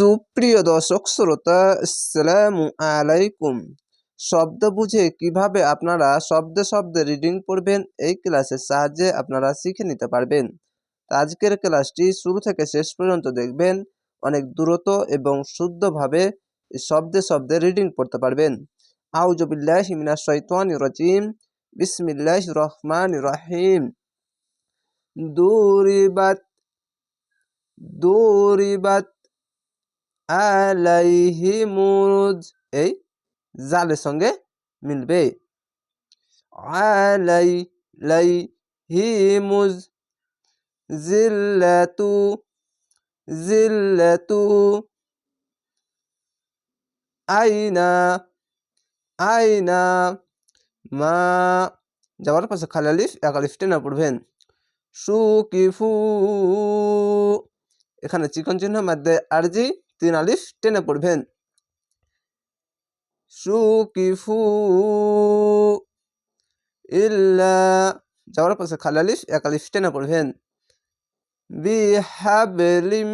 সুপ্রিয় দর্শক, শ্রোতা, আসসালামু আলাইকুম। শব্দ বুঝে কীভাবে আপনারা শব্দে শব্দে রিডিং পড়বেন, এই ক্লাসের সাহায্যে আপনারা শিখে নিতে পারবেন। আজকের ক্লাসটি শুরু থেকে শেষ পর্যন্ত দেখবেন, অনেক দ্রুত এবং শুদ্ধভাবে শব্দে শব্দে রিডিং পড়তে পারবেন। আউজবিল্লাহ মিনা শৈতান রজিম বিসমিল্লাহ রহমান রহিম। দুরিবাত দুরিবাত আলাইহিমুজ এই জালের সঙ্গে মিলবে। আলাই লাই হিমুজ জিল্লাতু জিল্লাতু, আইনা আইনা, মা যাওয়ার পাশে খালি আলিফ, এক আলিফ টেনে পড়বেন। সুকিফু, এখানে চিকন চিহ্ন মধ্যে আরজি তিন আলিফ টেনে পড়বেন। সুকিফু ইল্লা, যাওয়ার পাশে খালালিশ একালিশ টেনে পড়বেন। বিহাবলিম,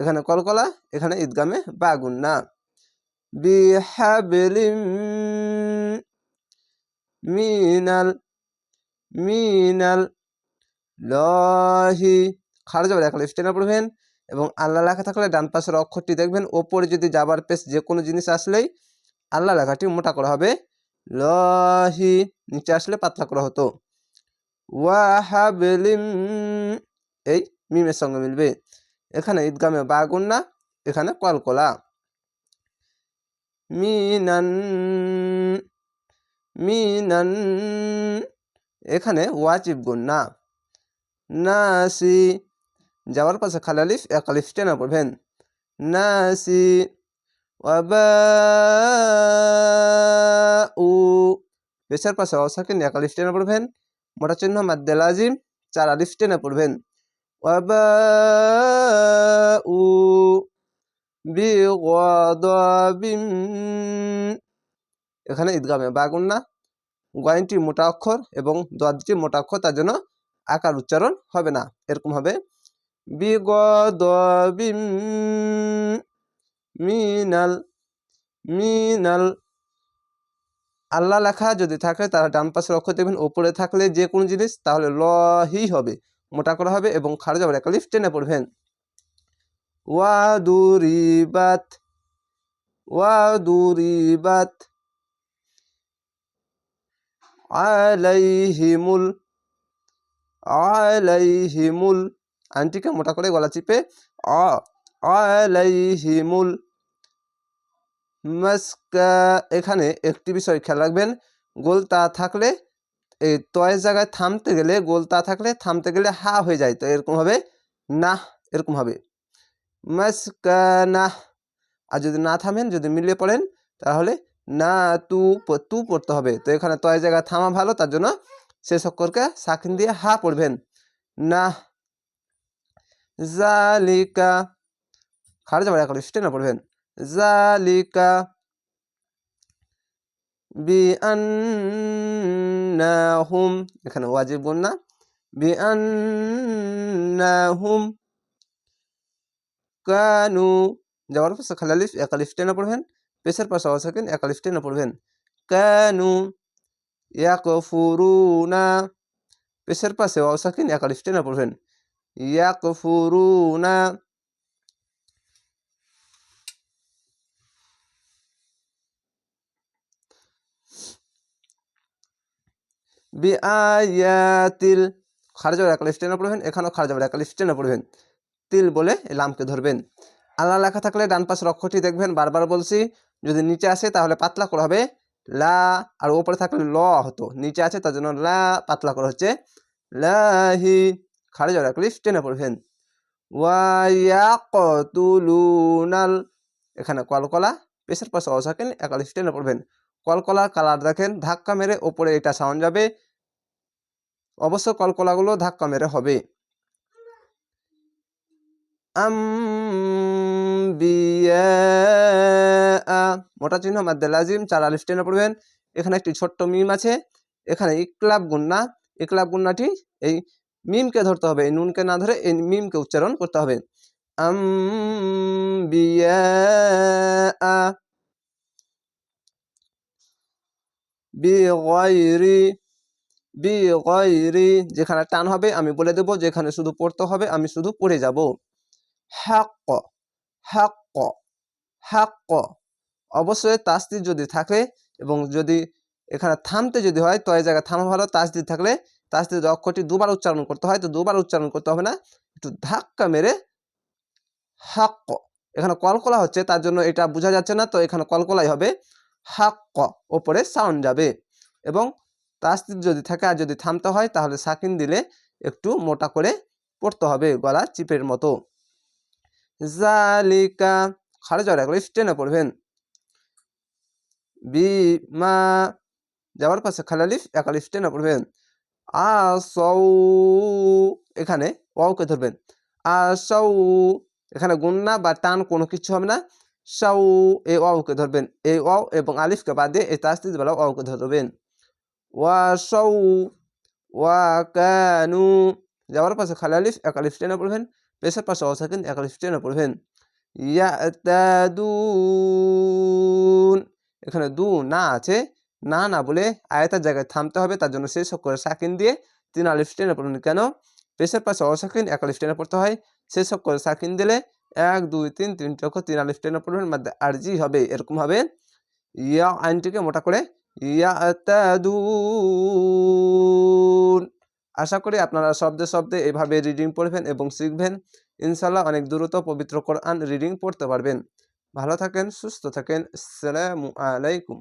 এখানে কলকলা, এখানে ঈদগামে বাগুন না। বিহাবলিম, মিনাল মিনাল লহি খাড়া যাবার এক আলিফ টেনে পড়বেন। এবং আল্লাহ লেখা থাকলে ডান পাশের অক্ষরটি দেখবেন, ওপরে যদি যাবার পেস যে কোনো জিনিস আসলেই আল্লাহ লেখাটি মোটা করা হবে। লহি, নিচে আসলে পাতলা করা হতো। ওয়াহাবলিম, এই মিমের সঙ্গে মিলবে। এখানে ঈদগামে বাগুন্না এখানে কলকলা। মিনান মিনান, এখানে ওয়াজিব গুন্না নাসি যাওয়ার পাশে খালি আলিফ এক আলিফ টেনে পড়বেন। নাসি উ। পেশার পাশে অসাকিন এক আলিফ টেনে পড়বেন। মোটা চিহ্ন মাদ্দে লাজিম চার আলিফ টেনে পড়বেন। উ। এখানে ঈদগামে বাগুন্না গয়নটি মোটা অক্ষর এবং দোয়াদটি মোটা অক্ষর, তার জন্য আকার উচ্চারণ হবে না। এরকম হবে। বিগদিম মিনাল মিনাল। আল্লাহ লেখা যদি থাকে তারা ডান পাশের অক্ষর দেখবেন, ওপরে থাকলে যে কোনো জিনিস, তাহলে লহি হবে, মোটা করা হবে এবং খারজ আবার একালিফ টেনে পড়বেন। ওয়াদুরিবাত ওয়াদুরিবাত। আলাইহিমুল আলাইহিমুল। আইনটিকে মোটা করে গলা চিপে অ এখানে একটি বিষয় খেয়াল রাখবেন গোল তা থাকলে, এই তয়ের জায়গায় থামতে গেলে গোল তা থাকলে থামতে গেলে হা হয়ে যায়, তো এরকম হবে না এরকম হবে মাস্কানা আর যদি না থামেন, যদি মিলিয়ে পড়েন, তাহলে না তু তু পড়তে হবে, তো এখানে তয় জায়গায় থামা ভালো, তার জন্য সে সকরকে সাকিন দিয়ে হা পড়বেন না জালিকা খারজ আবার একবার স্টেনা পড়বেন জালিকা বিআন্নাহুম এখানে ওয়াজিব গুন্না বিআন্নাহুম কানু, যাওয়ার পাশে খালি আলিফ এক আলিফ টেনে পড়বেন। পেশের পাশে আওয়াজ থাকেন এক আলিফ টেনে পড়বেন। কানু ইয়াকফুরুনা পেশের পাশে ওয়াও সাকিন এক আলিফ টেনে পড়বেন। ইয়াকফুরুনা বিআয়াতিল খারজাবার এক আলিফ টেনে পড়বেন, এখানেও খারজাবার এক আলিফ টেনে পড়বেন। তিল বলে লামকে ধরবেন। আল্লাহ লেখা থাকলে ডান পাশের অক্ষরটি দেখবেন, বারবার বলছি, যদি নিচে আসে তাহলে পাতলা করা হবে, লা, আর ওপরে থাকলে ল হতো, নিচে আছে তার জন্য লা, পাতলা করা হচ্ছে, লাহি এক লিফ টেনে পড়বেন ওয়াইয়াকতুলুনাল। এখানে কলকলা পেশের পাশে অসাকেন এক লিফ টেনে পড়বেন। কলকলার কালার দেখেন, ধাক্কা মেরে ওপরে এটা সাউন্ড যাবে। অবশ্য কলকলাগুলো ধাক্কা মেরে হবে। মোটা চিহ্ন মাদ্দে লাজিম চার আলিফ টেনে পড়বেন। এখানে একটি ছোট্ট মিম আছে। এখানে ইকলাব গুন্না। ইকলাব গুন্নাটি এই মিমকে ধরতে হবে, নুনকে না ধরে এই মিমকে উচ্চারণ করতে হবে। বিগয়রি যেখানে টান হবে আমি বলে দেব, যেখানে শুধু পড়তে হবে আমি শুধু পড়ে যাব। হাক হাক হাক অবশ্যই তাস্তি যদি থাকে এবং যদি এখানে থামতে যদি হয়, তো এই জায়গায় থামা ভালো তাসদি থাকলে তাসদি অক্ষরটি দুবার উচ্চারণ করতে হয়, তো দুবার উচ্চারণ করতে হবে না। একটু ধাক্কা মেরে হাক এখানে কলকলা হচ্ছে, তার জন্য এটা বোঝা যাচ্ছে না, তো এখানে কলকলাই হবে হাক ওপরে সাউন্ড যাবে। এবং তাস্তির যদি থাকে আর যদি থামতে হয়, তাহলে সাকিন দিলে একটু মোটা করে পড়তে হবে গলা চিপের মতো। জালিকা, খাড়ে যাওয়ার একবার স্টেনে পড়বেন। বি মা যাওয়ার পাশে খালালিফ একালিফ টেনে পড়বেন। আসৌ এখানে ওয়াওকে ধরবেন। আসৌ এখানে গুন্না বা টান কোনো কিছু হবে না। সাউ এই ওয়াওকে ধরবেন। এই ওয়াও এবং আলিফকে বাদ দিয়ে এই বেলা ওয়াওকে ধরবেন ওয়া ওয়া কানু, যাওয়ার পাশে খালি আলিফ, এক আলিফ টেনে পড়বেন। পেশার পাশে অসাকিন এক আলিফ টেনে পড়বেন। ইয়াতাদুন, এখানে দু না আছে। না না বলে আয়তার জায়গায় থামতে হবে, তার জন্য শেষ করে সাকিন দিয়ে তিন আলিফ টেনে পড়বেন কেন? পেশের পাশে অসাকিন, এক আলিফ টেনে পড়তে হয়। শেষ করে সাকিন দিলে এক, দুই, তিন তিনটে অক্ষর তিন আলিফ টেনে পড়বেন মধ্যে আরজি হবে, এরকম হবে। ইয়া আইনটিকে মোটা করে ইয়াতাদুন আশা করি আপনারা শব্দে শব্দে এভাবে রিডিং পড়বেন এবং শিখবেন। ইনশাল্লাহ অনেক দ্রুত পবিত্র কোরআন রিডিং পড়তে পারবেন। ভালো থাকেন, সুস্থ থাকেন। আসসালামু আলাইকুম।